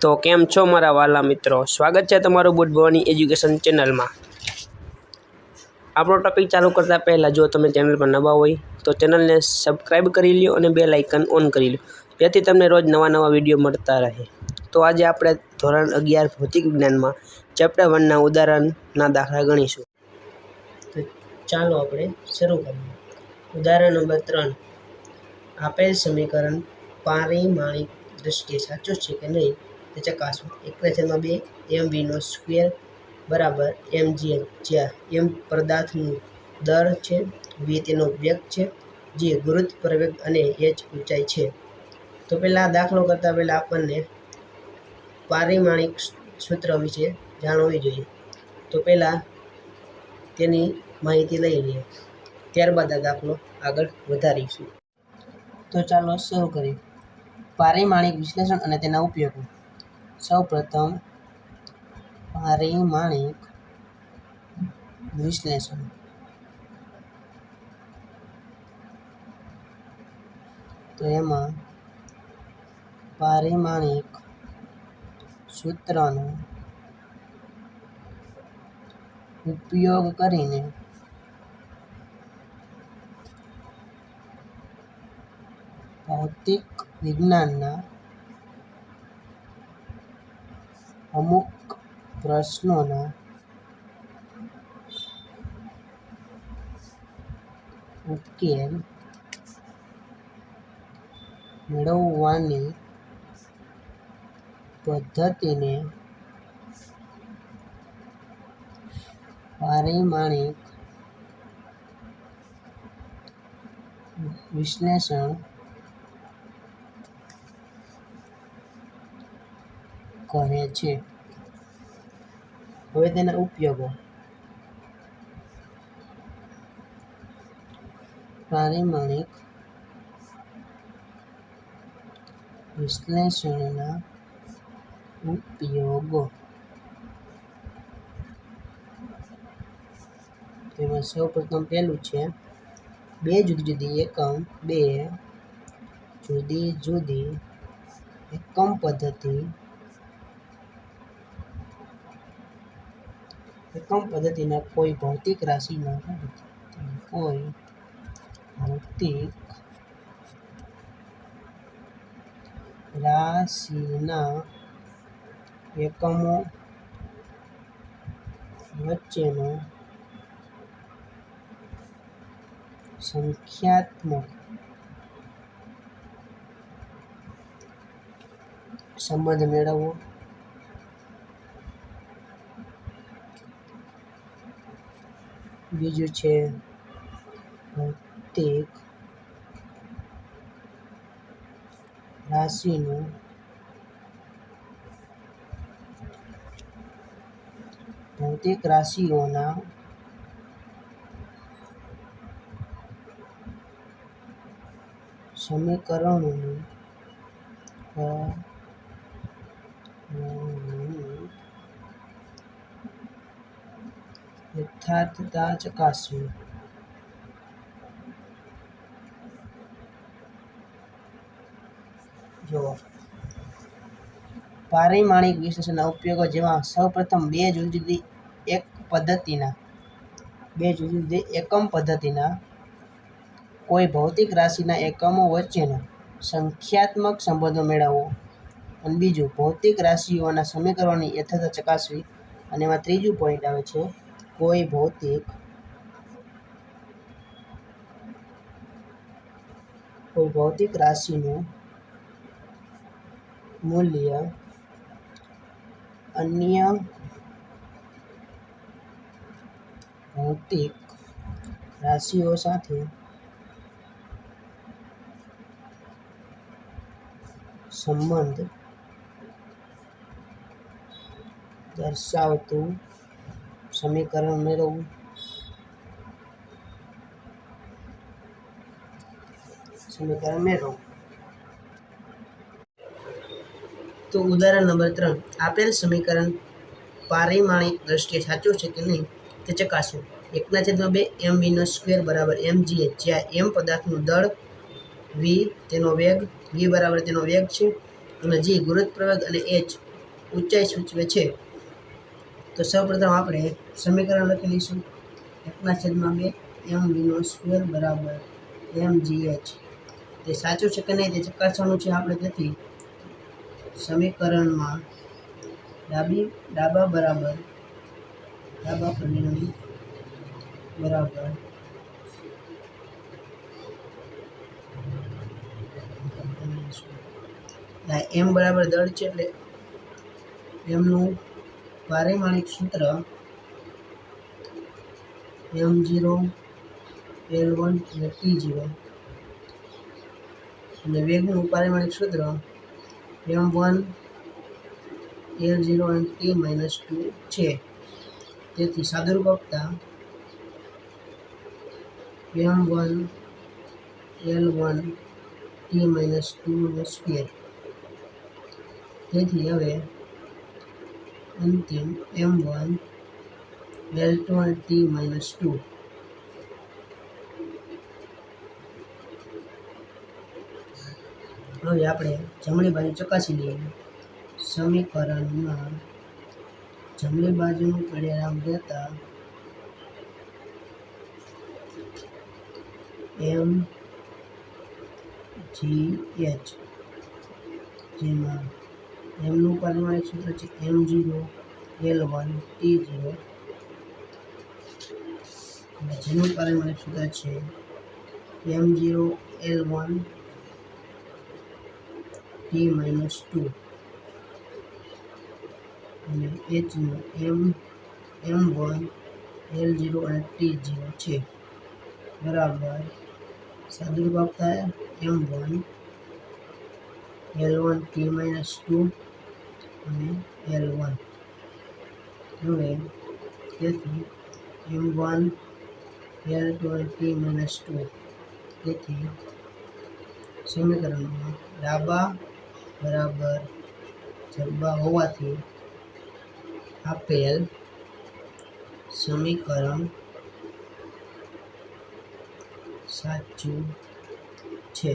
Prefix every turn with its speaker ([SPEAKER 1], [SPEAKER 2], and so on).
[SPEAKER 1] તો કેમ છો મારા વાલા મિત્રો? સ્વાગત છે તમારું ગુડ ભવાની એજ્યુકેશન ચેનલમાં. આપણો ટોપિક ચાલુ કરતાં પહેલાં જો તમે ચેનલ પર નવા હોય, તો ચેનલને સબસ્ક્રાઈબ કરી લ્યો અને બે લાઇકન ઓન કરી લો જેથી તમને રોજ નવા નવા વીડિયો મળતા રહે. તો આજે આપણે ધોરણ અગિયાર ભૌતિક વિજ્ઞાનમાં ચેપ્ટર વનના ઉદાહરણના દાખલા ગણીશું. તો ચાલો આપણે શરૂ કરીએ. ઉદાહરણ નંબર ત્રણ. આપેલ સમીકરણ પારિમાણિક દ્રષ્ટિએ સાચું છે કે નહીં? તે ચકાસો. એકના છેદમાં બે, એમ વીનો સ્ક્વેર બરાબર એમ જી જ્યાં એમ પદાર્થનું દર છે, વી તેનો વેગ છે, જે ગુરુત્વ પ્રવેગ અને એચ ઊંચાઈ છે. તો પહેલાં દાખલો કરતાં પહેલાં આપણને પારિમાણિક સૂત્ર વિશે જાણવી જોઈએ. તો પહેલાં તેની માહિતી લઈ લઈએ. ત્યારબાદ આ દાખલો આગળ વધારીશું. તો ચાલો શરૂ કરીએ. પારિમાણિક વિશ્લેષણ અને તેના ઉપયોગો. સૌપ્રથમ પારિમાણિક વિશ્લેષણ. તો એમાં પારિમાણિક સૂત્રનો ઉપયોગ કરીને ભૌતિક વિજ્ઞાનના અમુક પ્રશ્નોના ઉકેલ મેળવવાની પદ્ધતિને પારિમાણિક વિશ્લેષણ કહે છે. હવે તેના ઉપયોગો. પારિમાણિક વિશ્લેષણના ઉપયોગો. તેમાં સૌપ્રથમ પહેલું છે, બે જુદી જુદી એકમ, બે જુદી જુદી એકમ પદ્ધતિ એકમ પદ્ધતિના કોઈ ભૌતિક રાશિના કોઈ ભૌતિક રાશિના એકમો વચ્ચેનો સંખ્યાત્મક સંબંધ મેળવવો. બીજું છે ભૌતિક રાશિનું ભૌતિક રાશિઓના સમીકરણોનું યથાર્થતા ચકાસવી જો પારિમાણિક વિશ્લેષણના ઉપયોગો જેમાં સૌપ્રથમ બે જુદી જુદી એક પદ્ધતિના, બે જુદી જુદી એકમ પદ્ધતિના, કોઈ ભૌતિક રાશિના એકમો વચ્ચેનો સંખ્યાત્મક સંબંધો મેળવવો અને બીજું, ભૌતિક રાશિઓના સમીકરણોની યથાર્થતા ચકાસવી. અને એમાં ત્રીજું પોઈન્ટ આવે છે કોઈ ભૌતિક કોઈ ભૌતિક રાશિનું મૂલ્ય અન્ય ભૌતિક રાશિઓ સાથે સંબંધ દર્શાવતું સમીકરણ મેળવવું? સમીકરણ મેળવવું. તો ઉદાહરણ નંબર ત્રણ. આપેલ સમીકરણ પારિમાણિક દ્રષ્ટિએ સાચું છે કે નહીં તે ચકાસો. એકના છેદમાં બે એમ વીનો સ્ક્વેર બરાબર એમ જી જ્યાં એમ પદાર્થનું દળ વી તેનો વેગ, વી બરાબર તેનો વેગ છે અને જી ગુરુત્વ પ્રવેગ અને એચ ઊંચાઈ સૂચવે છે. તો સૌપ્રથમ આપણે સમીકરણ લખી લઈશું. એકના છેદમાં બે એમ વીનો સ્ક્વેર બરાબર એમ જી એચ તે સાચું છે કે નહીં તે ચકાસવાનું છે આપણે તેથી. સમીકરણમાં ડાબી, ડાબા બરાબર, ડાબા પરિણામ બરાબર. એમ બરાબર દળ છે એટલે એમનું પારિમાણિક સૂત્ર એમ જીરો એલ વન અને ટી જીરો અને વેગનું પારિમાણિક સૂત્ર M one L zero and T minus two છે. તેથી સાદુરૂપ આપતા M one L one T minus ટુનો square તેથી હવે અંતિમ એમ વન એલ ટુ અને ટી માઇનસ ટુ હવે આપણે જમણી બાજુ ચકાસી લઈએ. સમીકરણમાં જમણી બાજુનું પરિણામ રહેતા એમ જી એચ જેમાં એમનું પરમાણુ સૂત્ર છે M zero L one T zero જેનું પારિમાણિક સૂત્ર છે M zero L one T minus two અને એચનું M M one L zero અને ટી જીરો છે. બરાબર. સાદુરૂપ આપતા M one L one T minus two અને એલ વન હવે તેથી એમ વન એલ ટુ અને ટી માઇનસ ટુ તેથી સમીકરણમાં ડાબા બરાબર જબ્બા હોવાથી આપેલ સમીકરણ સાચું છે.